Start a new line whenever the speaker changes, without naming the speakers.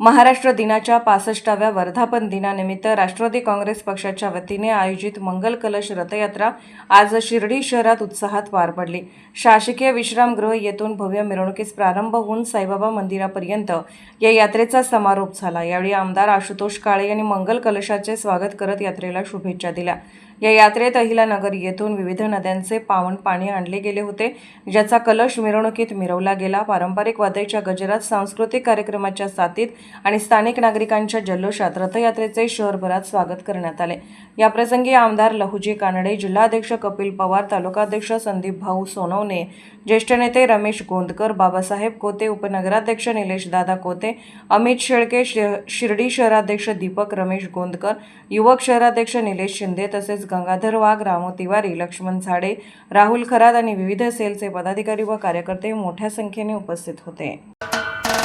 महाराष्ट्र दिनाच्या पासष्टाव्या वर्धापन दिनानिमित्त राष्ट्रवादी काँग्रेस पक्षाच्या वतीने आयोजित मंगल कलश रथयात्रा आज शिर्डी शहरात उत्साहात पार पडली. शासकीय विश्रामगृह येथून भव्य मिरवणुकीस प्रारंभ होऊन साईबाबा मंदिरापर्यंत या यात्रेचा समारोप झाला. यावेळी आमदार आशुतोष काळे यांनी मंगल कलशाचे स्वागत करत यात्रेला शुभेच्छा दिल्या. या यात्रेत अहिलानगर येथून विविध नद्यांचे पावन पाणी आणले गेले होते ज्याचा कलश मिरवणुकीत मिरवला गेला. पारंपरिक वाद्याच्या गजरात सांस्कृतिक कार्यक्रमाच्या साथीत आणि स्थानिक नागरिकांच्या जल्लोषात रथयात्रेचे शहरभरात स्वागत करण्यात आले. याप्रसंगी आमदार लहुजी कानडे जिल्हाध्यक्ष कपिल पवार तालुकाध्यक्ष संदीप भाऊ सोनवणे ज्येष्ठ नेते रमेश गोंदकर बाबासाहेब कोते उपनगराध्यक्ष निलेश दादा कोते अमित शेळके शिर्डी शहराध्यक्ष दीपक रमेश गोंदकर युवक शहराध्यक्ष निलेश शिंदे तसेच गंगाधर वाघ रामू तिवारी लक्ष्मण झाडे राहुल खरात आणि विविध सेलचे पदाधिकारी व कार्यकर्ते मोठ्या संख्येने उपस्थित होते.